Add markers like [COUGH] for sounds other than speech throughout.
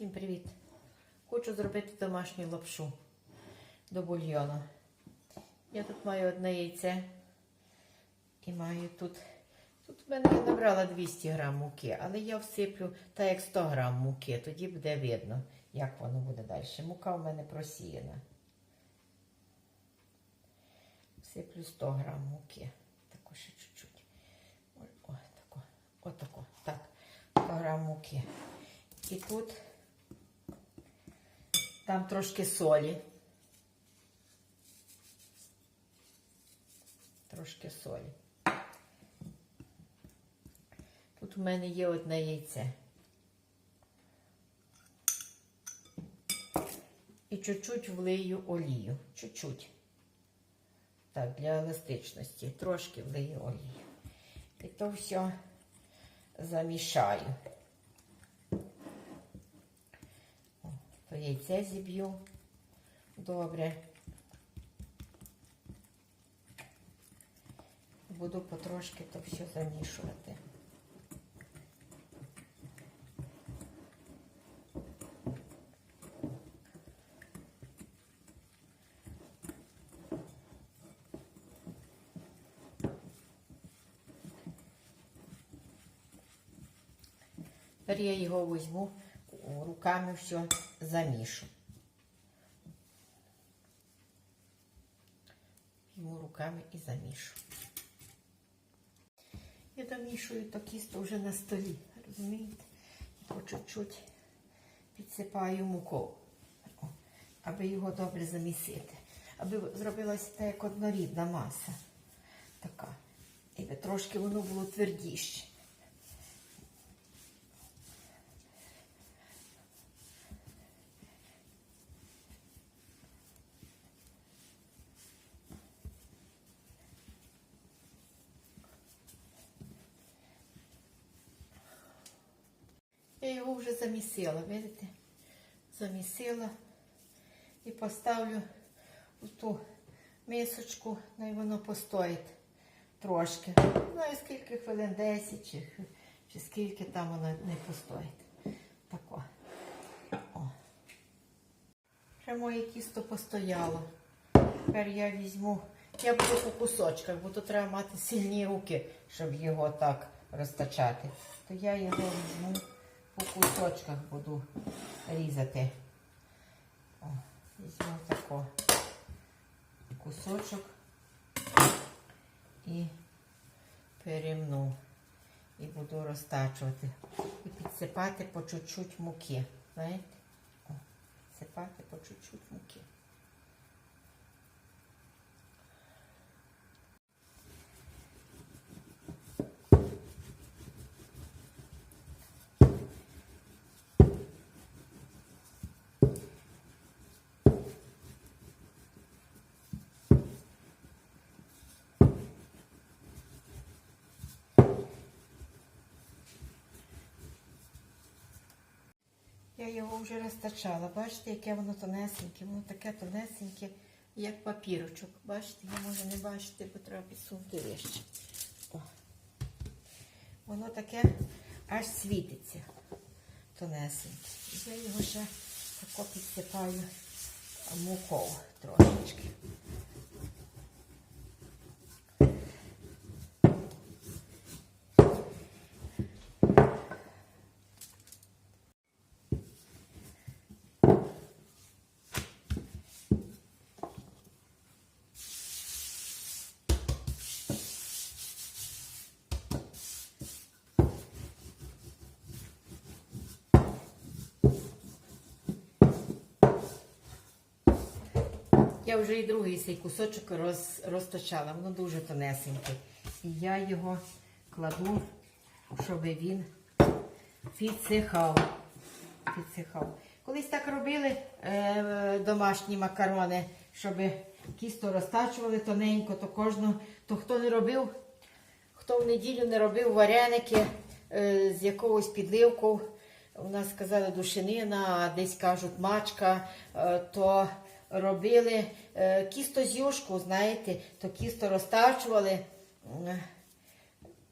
Всім привіт! Хочу зробити домашню лапшу до бульйону. Я тут маю одне яйце і маю тут. Тут в мене я набрала 200 грам муки, але я всиплю так як 100 грам муки, тоді буде видно, як воно буде далі. Мука в мене просіяна. Всиплю 100 грам муки. Тако ще чуть-чуть. О, тако, отако. Так, 100 грам муки. І тут там трошки солі. Трошки солі. Тут у мене є одне яйце. І чуть-чуть влию олію. Чуть-чуть. Так, для еластичності. Трошки влию олію. І то все замішаю. О, То яйце зіб'ю. Добре. Буду потрошки то все замішувати. Тепер я його візьму руками все замішу. Візьму руками і замішу. Я домішую то кісто вже на столі, розумієте? По чуть-чуть підсипаю муку, аби його добре замісити. Аби зробилася так, як однорідна маса. Така. І трошки воно було твердіше. Я його вже замісила, видите? Замісила і поставлю у ту мисочку, най воно постоїть трошки. Не знаю, скільки хвилин, 10 чи, чи скільки там воно не постоїть. Тако. О. Вже моє тісто постояло. Тепер я візьму. Я буду по кусочках, бо то треба мати сильні руки, щоб його так розтачати. То я його візьму по кусочках буду різати. О, візьму тако кусочок і перемну. І буду розтачувати. І підсипати по чуть-чуть муки. Знаєте? О, підсипати по чуть-чуть муки. Я його вже розтачала. Бачите, яке воно тонесеньке, воно таке тонесеньке, як папірочок. Бачите, я може не бачити, бо треба підсунути вище. Воно таке аж світиться тонесеньке. Я його ще тако підсипаю мукою трошечки. Я вже і другий цей кусочок роз, розточала, воно дуже тонесеньке. І я його кладу, щоб він підсихав. підсихав. Колись так робили е, домашні макарони, щоб кісто розтачували тоненько, то кожну, то хто не робив, хто в неділю не робив вареники е, з якогось підливку, у нас сказали душинина, а десь кажуть мачка, е, то робили е, кісто з юшку, знаєте, то кісто розтачували,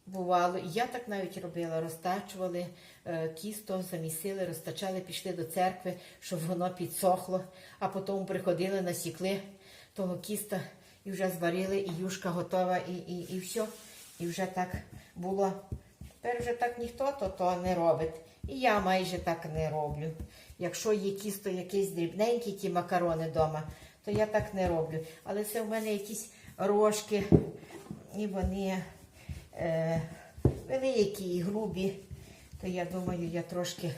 бувало, і я так навіть робила, розтачували е, тісто, замісили, розтачали, пішли до церкви, щоб воно підсохло, а потім приходили, насікли того кіста і вже зварили, і юшка готова, і, і, і все. І вже так було. Тепер вже так ніхто то, то не робить. І я майже так не роблю. Якщо є кісто якийсь дрібненький, ті макарони вдома, то я так не роблю. Але це в мене якісь рожки, і вони е, великі і грубі. То я думаю, я трошки,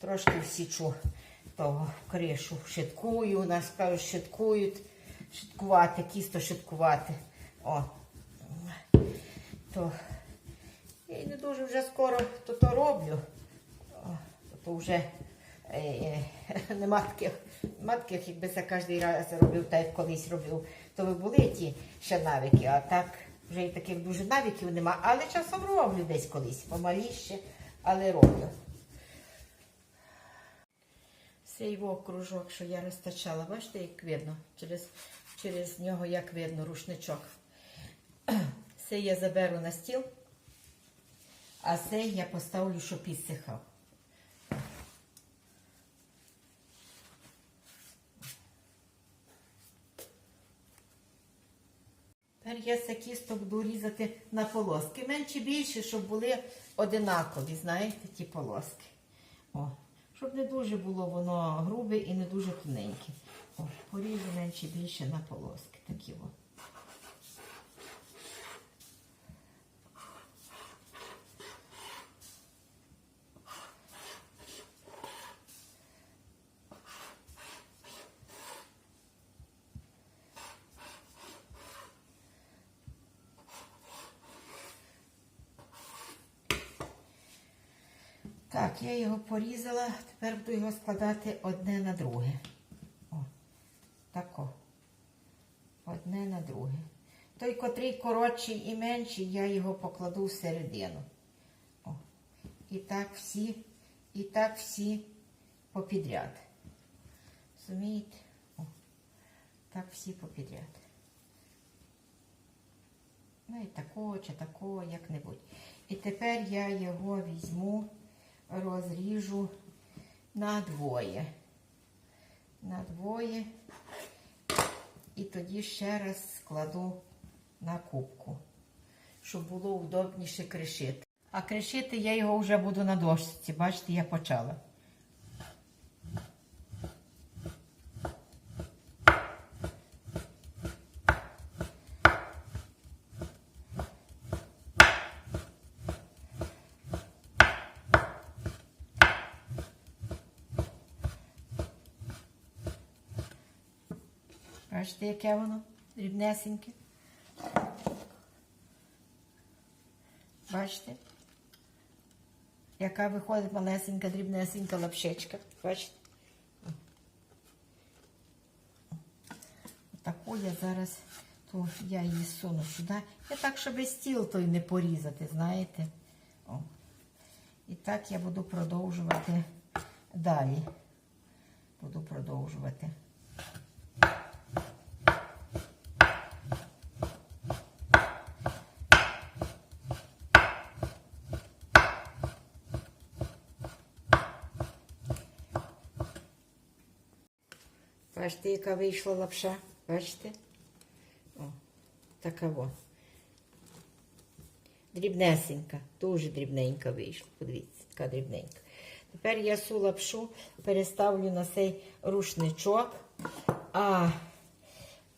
трошки всічу того кришу. Шиткую, у нас кажуть, шиткують. Шиткувати, кісто шиткувати. О. То я не дуже вже скоро то, то роблю. О, то вже [LAUGHS] нема таких, нема таких, якби це кожен раз робив, так як колись робив, то ви були ті ще навики, а так вже і таких дуже навиків нема. Але часом роблю десь колись, помаліше, але роблю. Цей во кружок, що я розтачала, бачите, як видно, через, через нього як видно рушничок. Це я заберу на стіл, а це я поставлю, щоб підсихав. Я це буду різати на полоски. Менше більше, щоб були одинакові, знаєте, ті полоски. О, щоб не дуже було воно грубе і не дуже тоненьке. О, поріжу менше більше на полоски. Такі о. Так, я його порізала, тепер буду його складати одне на друге. О, тако. Одне на друге. Той, котрий коротший і менший, я його покладу всередину. О. І так всі, і так всі попідряд. Розумієте? О. Так всі попідряд. Ну і такого чи такого, як-небудь. І тепер я його візьму розріжу на двоє. На двоє. І тоді ще раз складу на кубку, щоб було удобніше кришити. А кришити я його вже буду на дошці. Бачите, я почала. Бачите, яке воно дрібнесеньке. Бачите? Яка виходить малесенька, дрібнесенька лапшечка. Бачите? Таку я зараз, то я її суну сюди. Я так, щоб стіл той не порізати, знаєте. О. І так я буду продовжувати далі. Буду продовжувати. Бачите, яка вийшла лапша? Бачите? О, така во. Дрібнесенька, дуже дрібненька вийшла. Подивіться, така дрібненька. Тепер я цю лапшу переставлю на цей рушничок, а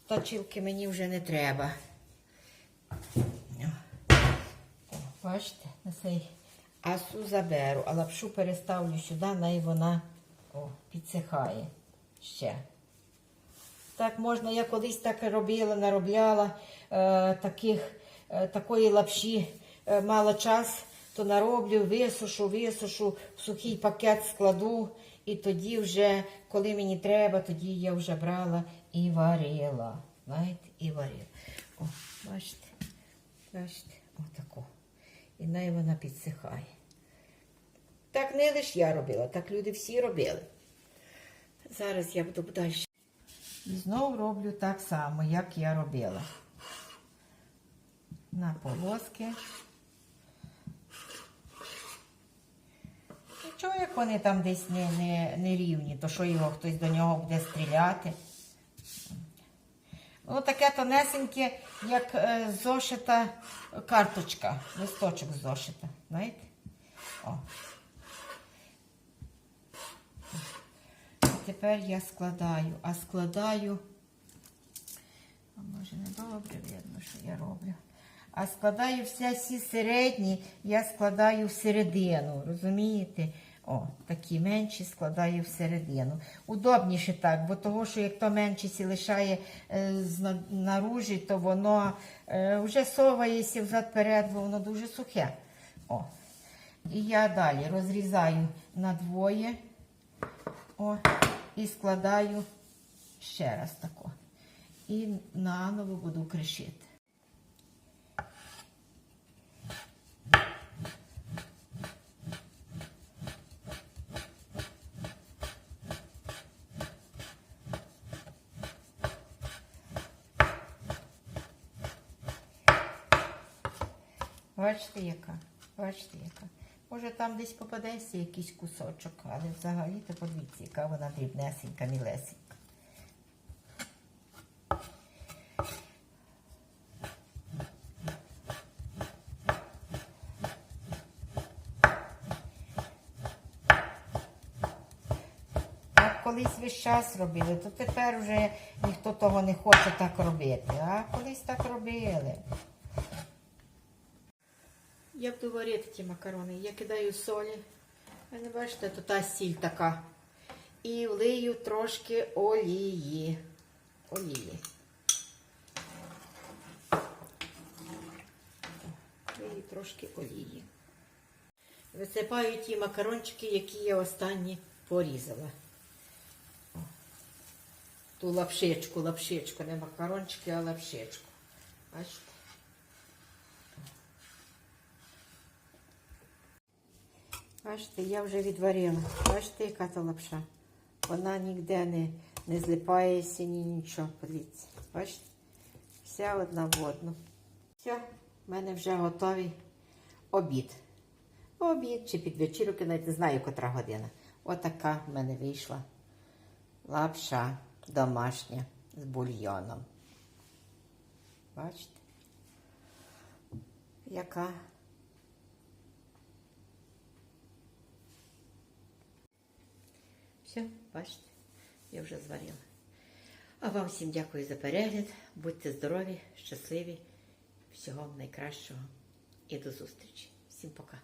точилки мені вже не треба. Бачите, на цей асу заберу, а лапшу переставлю сюди, най вона о, підсихає ще. Так можна, я колись так робила, наробляла е, таких, е, такої лапші, е, мала час, то нароблю, висушу, висушу, в сухий пакет складу, і тоді вже, коли мені треба, тоді я вже брала і варила. Знаєте, і варила. О, бачите, бачите, отако. І най вона підсихає. Так не лише я робила, так люди всі робили. Зараз я буду далі. І знову роблю так само, як я робила. На полоски. Ну, Нічого, як вони там десь не, не, не рівні, то що його хтось до нього буде стріляти. Ось таке тонесеньке, як е, зошита карточка, листочок зошита. знаєте? О. тепер я складаю, а складаю. А може не добре видно, що я роблю. А складаю все всі середні, я складаю всередину, розумієте? О, такі менші складаю всередину. Удобніше так, бо того, що як то менші сі лишає е, наружі, то воно е, вже совається взад-перед, бо воно дуже сухе. О. І я далі розрізаю на двоє. О, і складаю ще раз тако. І наново буду кришити. Бачите, яка? Бачите, яка? Може там десь попадеться якийсь кусочок, але взагалі то подивіться, яка вона дрібнесенька, мілесенька. Колись весь час робили, то тепер вже ніхто того не хоче так робити. А колись так робили. Я буду варити ті макарони. Я кидаю солі. Ви не бачите, то та сіль така. І влию трошки олії. Олії. Влию трошки олії. Висипаю ті макарончики, які я останні порізала. Ту лапшичку, лапшичку, не макарончики, а лапшичку. Бачите? Бачите, я вже відварила. Бачите, яка то лапша. Вона ніде не, не злипається, ні нічого. Подивіться. Бачите? Вся одна в одну. Все, в мене вже готовий обід. Обід чи під вечірки, навіть не знаю, котра година. Отака в мене вийшла лапша домашня з бульйоном. Бачите? Яка? Все, бачите, я вже зварила. А вам всім дякую за перегляд. Будьте здорові, щасливі, всього найкращого і до зустрічі. Всім пока.